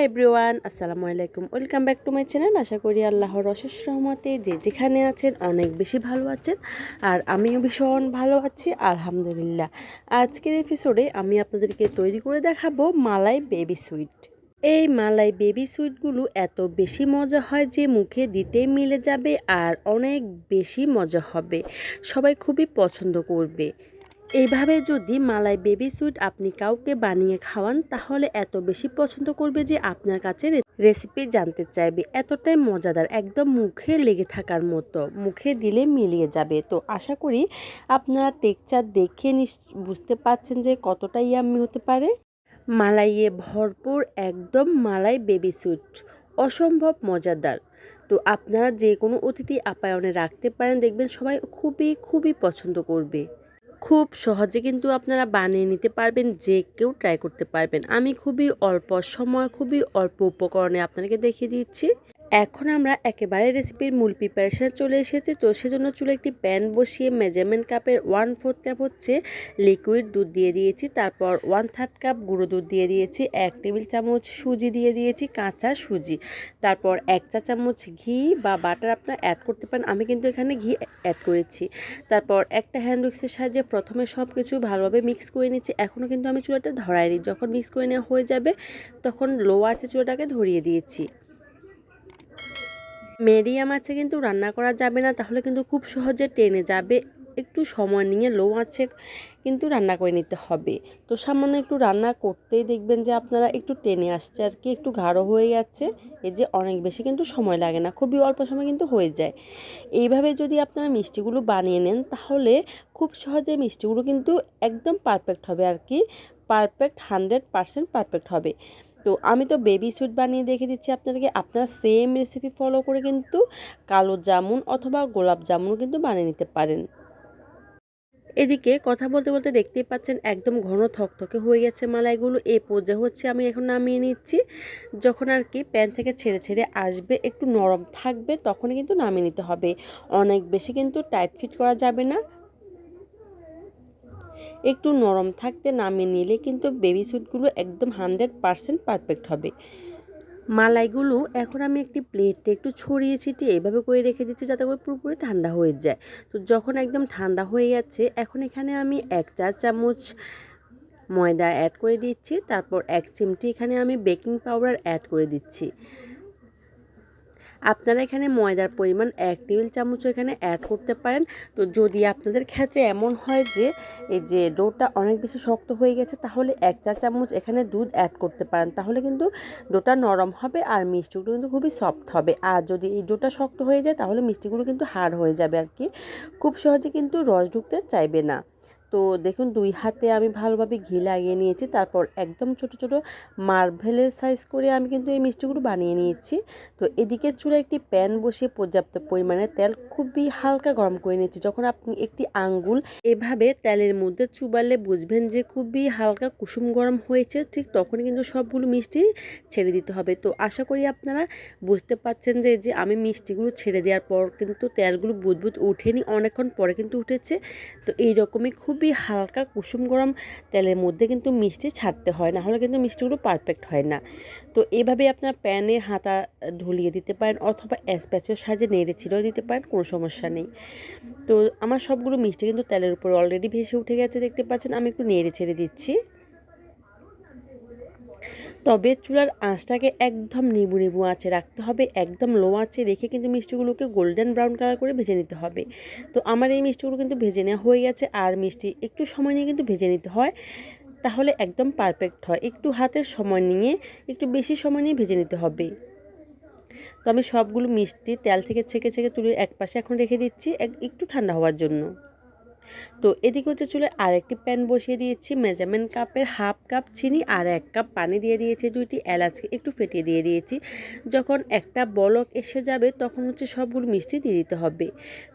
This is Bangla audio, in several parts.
হাই এভরিওয়ান, আসসালামু আলাইকুম। Welcome back to my channel. আশা করি আল্লাহর অশেষ রহমতে যে যেখানে আছেন অনেক বেশি ভালো আছেন আর আমিও ভীষণ ভালো আছি, আলহামদুলিল্লাহ। আজকের এপিসোডে আমি আপনাদেরকে তৈরি করে দেখাবো মালাই বেবি সুইট এই মালাই বেবি সুইটগুলো এত বেশি মজা হয় যে মুখে দিতেই মিলে যাবে আর অনেক বেশি মজা হবে। সবাই খুবই পছন্দ করবে। এইভাবে যদি মালাই বেবি সুইট আপনি কাউকে বানিয়ে খাওয়ান, তাহলে এত বেশি পছন্দ করবে যে আপনার কাছে রেসিপি জানতে চাইবে। এতটাই মজাদার, একদম মুখে লেগে থাকার মতো, মুখে দিলে মিলিয়ে যাবে। তো আশা করি আপনার টেকচার দেখে বুঝতে পারছেন যে কতটা ইয়াম্মি হতে পারে। মালাইয়ে ভরপুর একদম মালাই বেবি সুইট অসম্ভব মজাদার। তো আপনারা যে কোনো অতিথি আপ্যায়নে রাখতে পারেন, দেখবেন সবাই খুবই খুবই পছন্দ করবে। খুব সহজে কিন্তু আপনারা বানিয়ে নিতে পারবেন, যে কেউ ট্রাই করতে পারবেন। আমি খুবই অল্প সময়, খুবই অল্প উপকরণে আপনাদেরকে দেখিয়ে দিচ্ছি। এখন আমরা একেবারে রেসিপির মূল প্রিপারেশনে চলে এসেছি। তো সেজন্য চুলে একটি প্যান বসিয়ে মেজারমেন্ট কাপের ওয়ান ফোর্থ কাপ হচ্ছে লিকুইড দুধ দিয়ে দিয়েছি। তারপর ওয়ান থার্ড কাপ গুঁড়ো দুধ দিয়ে দিয়েছি। এক টেবিল চামচ সুজি দিয়ে দিয়েছি, কাঁচা সুজি। তারপর এক চা চামচ ঘি বা বাটার আপনার অ্যাড করতে পারেন। আমি কিন্তু এখানে ঘি অ্যাড করেছি। তারপর একটা হ্যান্ড উইক্সের সাহায্যে প্রথমে সব কিছু ভালোভাবে মিক্স করে নিচ্ছি। এখনও কিন্তু আমি চুলাটা ধরাইনি। যখন মিক্স করে নেওয়া হয়ে যাবে, তখন লো আছে চুলাটাকে ধরিয়ে দিয়েছি। মিডিয়াম আছে কিন্তু রান্না করা যাবে না, তাহলে কিন্তু খুব সহজে টেনে যাবে। একটু সময় নিয়ে লো আছে কিন্তু রান্না করে নিতে হবে। তো সামান্য একটু রান্না করতেই দেখবেন যে আপনারা একটু টেনে আসছে আর কি, একটু গাঢ় হয়ে যাচ্ছে এই যে অনেক বেশি কিন্তু সময় লাগে না, খুবই অল্প সময় কিন্তু হয়ে যায়। এইভাবে যদি আপনারা মিষ্টিগুলো বানিয়ে নেন, তাহলে খুব সহজে মিষ্টিগুলো কিন্তু একদম পারফেক্ট হবে আর কি। পারফেক্ট হান্ড্রেড পারসেন্ট পারফেক্ট হবে। তো আমি তো বেবি সুইট বানিয়ে দেখে দিচ্ছি আপনাদেরকে। আপনারা সেম রেসিপি ফলো করে কিন্তু কালো জামুন অথবা গোলাপ জামুন কিন্তু বানিয়ে নিতে পারেন। এদিকে কথা বলতে বলতে দেখতেই পাচ্ছেন একদম ঘন থকথকে হয়ে গেছে মালাইগুলো। এই পর্যায়ে হচ্ছে আমি এখন নামিয়ে নিচ্ছি। যখন আর কি প্যান থেকে ছেড়ে ছেড়ে আসবে, একটু নরম থাকবে, তখনই কিন্তু নামিয়ে নিতে হবে। অনেক বেশি কিন্তু টাইট ফিট করা যাবে না। একটু নরম থাকতে নামিয়ে নিলে কিন্তু বেবি স্যুটগুলো একদম হান্ড্রেড পারসেন্ট পারফেক্ট হবে। মালাইগুলো এখন আমি একটি প্লেটে একটু ছড়িয়ে ছিটিয়ে এভাবে করে রেখে দিচ্ছি যাতে করে পুরোপুরি ঠান্ডা হয়ে যায়। তো যখন একদম ঠান্ডা হয়ে যাচ্ছে, এখন এখানে আমি এক চা চামচ ময়দা অ্যাড করে দিচ্ছি, তারপর এক চিমটি এখানে আমি বেকিং পাউডার অ্যাড করে দিচ্ছি। আপনারা এখানে ময়দার পরিমাণ এক টেবিল চামচ এখানে অ্যাড করতে পারেন। তো যদি আপনাদের ক্ষেত্রে এমন হয় যে, এই যে ডোটা অনেক বেশি শক্ত হয়ে গেছে, তাহলে এক চা চামচ এখানে দুধ অ্যাড করতে পারেন। তাহলে কিন্তু ডোটা নরম হবে আর মিষ্টিগুলো কিন্তু খুবই সফট হবে। আর যদি এই ডোটা শক্ত হয়ে যায়, তাহলে মিষ্টিগুলো কিন্তু হার্ড হয়ে যাবে আর কি। খুব সহজে কিন্তু রস ঢুকতে চাইবে না। তো দেখুন, দুই হাতে আমি ভালোভাবে ঘি লাগিয়ে নিয়েছি। তারপর একদম ছোট ছোট মার্ভেলের সাইজ করে আমি কিন্তু এই মিষ্টিগুলো বানিয়ে নিয়েছি। তো এদিকে চুলে একটি প্যান বসিয়ে পর্যাপ্ত পরিমাণে তেল, খুবই হালকা গরম করে নিয়েছি। যখন আপনি একটি আঙ্গুল এভাবে তেলের মধ্যে চুবালে বুঝবেন যে খুবই হালকা কুসুম গরম হয়েছে, ঠিক তখনই কিন্তু সবগুলো মিষ্টি ছেড়ে দিতে হবে। তো আশা করি আপনারা বুঝতে পাচ্ছেন যে যে আমি মিষ্টিগুলো ছেড়ে দেওয়ার পর কিন্তু তেলগুলো বুদবুদ উঠেনি, অনেকক্ষণ পরে কিন্তু উঠেছে। তো এইরকমই খুব খুবই হালকা কুসুম গরম তেলের মধ্যে কিন্তু মিষ্টি ছাড়তে হয় না হলে কিন্তু মিষ্টিগুলো পারফেক্ট হয় না। তো এভাবে আপনার প্যানের হাতা ঢুলিয়ে দিতে পারেন অথবা অ্যাসপ্যাচের সাহায্যে নেড়ে ছিঁড়েও দিতে পারেন, কোনো সমস্যা নেই। তো আমার সবগুলো মিষ্টি কিন্তু তেলের উপর অলরেডি ভেসে উঠে গেছে, দেখতে পাচ্ছেন, আমি একটু নেড়ে ছেড়ে দিচ্ছি। তবে চুলার আঁচটাকে একদম নিবু নিবু আঁচে রাখতে হবে, একদম লো আঁচে রেখে কিন্তু মিষ্টিগুলোকে গোল্ডেন ব্রাউন কালার করে ভেজে নিতে হবে। তো আমার এই মিষ্টিগুলো কিন্তু ভেজে নেওয়া হয়ে গেছে, আর মিষ্টি একটু সময় নিয়ে কিন্তু ভেজে নিতে হয়, তাহলে একদম পারফেক্ট হয়। একটু হাতের সময় নিয়ে, একটু বেশি সময় নিয়ে ভেজে নিতে হবে। তো আমি সবগুলো মিষ্টি তেল থেকে ছেঁকে ছেঁকে তুলে এক পাশে এখন রেখে দিচ্ছি একটু ঠান্ডা হওয়ার জন্য। তো এদিকে হচ্ছে চুলে আরেকটি প্যান বসিয়ে দিয়েছি, মেজারমেন্ট কাপের হাফ কাপ চিনি আর এক কাপ পানি দিয়ে দিয়েছি, দুইটি এলাচকে একটু ফেটিয়ে দিয়ে দিয়েছি। যখন একটা বলক এসে যাবে তখন হচ্ছে সবগুলো মিষ্টি দিয়ে দিতে হবে।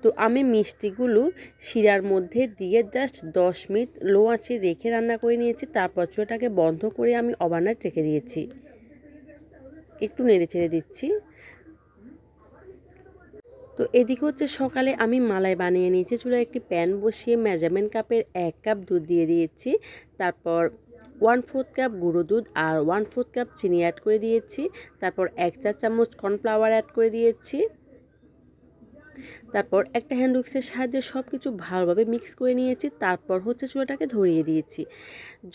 তো আমি মিষ্টিগুলো শিরার মধ্যে দিয়ে জাস্ট দশ মিনিট লো আঁচে রেখে রান্না করে নিয়েছি, তারপর চুলাটাকে বন্ধ করে আমি ওভারনাইট রেখে দিয়েছি। একটু নেড়ে ছেড়ে দিচ্ছি। তো এদিকে হচ্ছে সকালে আমি মালাই বানিয়ে নিয়েছি। চুলায় একটি প্যান বসিয়ে মেজারমেন্ট কাপের এক কাপ দুধ দিয়ে দিয়েছি। তারপর ওয়ান ফোর্থ কাপ গুঁড়ো দুধ আর ওয়ান ফোর্থ কাপ চিনি অ্যাড করে দিয়েছি। তারপর এক চা চামচ কর্নফ্লাওয়ার অ্যাড করে দিয়েছি। তারপর একটা হ্যান্ড উইক্সের সাহায্যে সব কিছু ভালোভাবে মিক্স করে নিয়েছি। তারপর হচ্ছে চুলাটাকে ধরিয়ে দিয়েছি।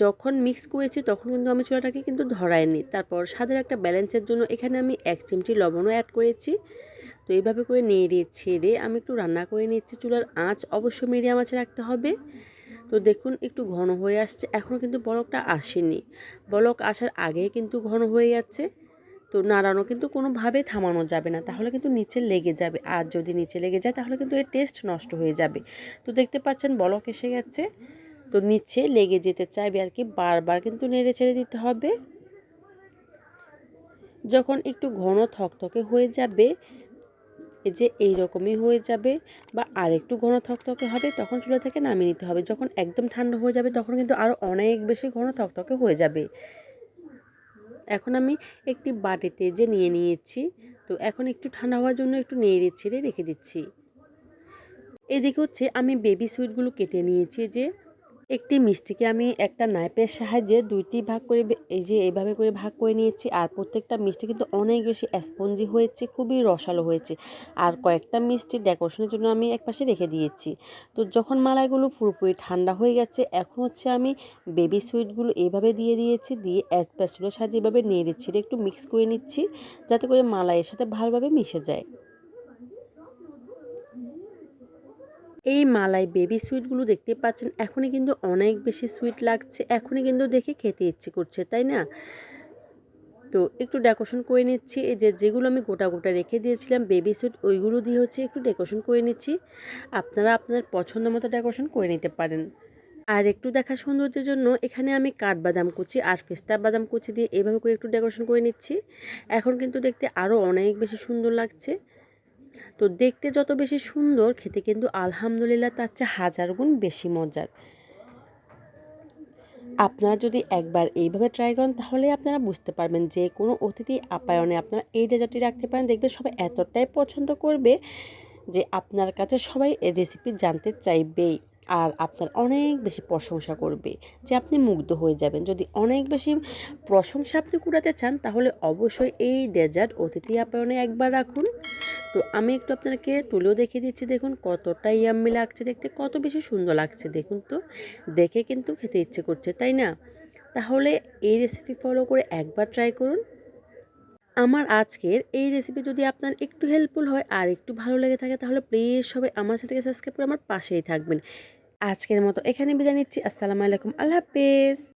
যখন মিক্স করেছি তখন কিন্তু আমি চুলাটাকে কিন্তু ধরাইনি। তারপর স্বাদের একটা ব্যালেন্সের জন্য এখানে আমি এক চিমটি লবণও অ্যাড করেছি। তো এইভাবে করে নেড়ে ছেড়ে আমি একটু রান্না করে নিচ্ছি। চুলার আঁচ অবশ্যই মিডিয়াম আঁচে রাখতে হবে। তো দেখুন, একটু ঘন হয়ে আসছে। এখনও কিন্তু বলকটা আসেনি। বলক আসার আগে কিন্তু ঘন হয়ে যাচ্ছে। তো নাড়ানো কিন্তু কোনোভাবে থামানো যাবে না। তাহলে কিন্তু নিচে লেগে যাবে। আর যদি নিচে লেগে যায়, তাহলে কিন্তু এর টেস্ট নষ্ট হয়ে যাবে। তো দেখতে পাচ্ছেন, বলক এসে গেছে। তো নিচে লেগে যেতে চাইবে আর কি। বারবার কিন্তু নেড়ে ছেড়ে দিতে হবে। যখন একটু ঘন থকথকে হয়ে যাবে যে এই রকমই হয়ে যাবে বা আর একটু ঘন থকথকে হবে, তখন চুলা থেকে নামিয়ে নিতে হবে। যখন একদম ঠান্ডা হয়ে যাবে, তখন কিন্তু আরও অনেক বেশি ঘন থকথকে হয়ে যাবে। এখন আমি একটি বাটিতে যে নিয়ে নিয়েছি, তো এখন একটু ঠান্ডা হওয়ার জন্য একটু নেড়ে ছেড়ে রেখে দিচ্ছি। এদিকে হচ্ছে আমি বেবি সুইটগুলো কেটে নিয়েছি, যে একটি মিষ্টিকে আমি একটা নাইপের সাহায্যে দুইটি ভাগ করে এই যে এইভাবে করে ভাগ করে নিয়েছি, আর প্রত্যেকটা মিষ্টি কিন্তু অনেক বেশি স্পঞ্জি হয়েছে, খুবই রসালো হয়েছে। আর কয়েকটা মিষ্টি ডেকোরেশনের জন্য আমি একপাশে রেখে দিয়েছি। তো যখন মালাইগুলো পুরোপুরি ঠান্ডা হয়ে গেছে, এখন হচ্ছে আমি বেবি সুইটগুলো এইভাবে দিয়ে দিয়েছি, দিয়ে এক প্যাসেলের সাহায্যে এভাবে নেড়ে ছেড়ে একটু মিক্স করে নিচ্ছি, যাতে করে মালাইয়ের সাথে ভালোভাবে মিশে যায়। এই মালাই বেবি সুইটগুলো দেখতে পাচ্ছেন, এখনই কিন্তু অনেক বেশি সুইট লাগছে, এখনই কিন্তু দেখে খেতে ইচ্ছে করছে, তাই না? তো একটু ডেকোরেশন করে নিচ্ছি, এই যে যেগুলো আমি গোটা গোটা রেখে দিয়েছিলাম বেবি সুইট ওইগুলো দিয়ে হচ্ছে একটু ডেকোরেশন করে নিচ্ছি, আপনারা আপনার পছন্দ মতো ডেকোরেশন করে নিতে পারেন। আর একটু দেখা সৌন্দর্যের জন্য এখানে আমি কাঠবাদাম কুচি আর পেস্তা বাদাম কুচি দিয়ে এভাবে করে একটু ডেকোরেশন করে নিচ্ছি, এখন কিন্তু দেখতে আরও অনেক বেশি সুন্দর লাগছে। তো দেখতে যত বেশি সুন্দর, খেতে কিন্তু আলহামদুলিল্লাহ তার চেয়ে হাজার গুণ বেশি মজার। আপনারা যদি একবার এইভাবে ট্রাই করেন, তাহলে আপনারা বুঝতে পারবেন যে কোনো অতিথি আপ্যায়নে আপনারা এই ডেজার্টটি রাখতে পারেন। দেখবেন সবাই এতটাই পছন্দ করবে যে আপনার কাছে সবাই রেসিপি জানতে চাইবেই। আর আপনার অনেক বেশি প্রশংসা করবে যে আপনি মুগ্ধ হয়ে যাবেন। যদি অনেক বেশি প্রশংসা আপনি কুড়াতে চান, তাহলে অবশ্যই এই ডেজার্ট অতিথি আপ্যায়নে একবার রাখুন। তো আমি একটু আপনাকে তুলেও দেখিয়ে দিচ্ছি, দেখুন কতটা ইয়াম্মি লাগছে দেখতে, কত বেশি সুন্দর লাগছে দেখুন তো। দেখে কিন্তু খেতে ইচ্ছে করছে, তাই না? তাহলে এই রেসিপি ফলো করে একবার ট্রাই করুন। আমার আজকের এই রেসিপি যদি আপনার একটু হেল্পফুল হয় আর একটু ভালো লেগে থাকে, তাহলে প্লিজ সবাই আমার চ্যানেলকে সাবস্ক্রাইব করে আমার পাশেই থাকবেন। আজকের মতো এখানে বিদায় নিচ্ছি। আসসালামু আলাইকুম। আল্লাহ হাফেজ।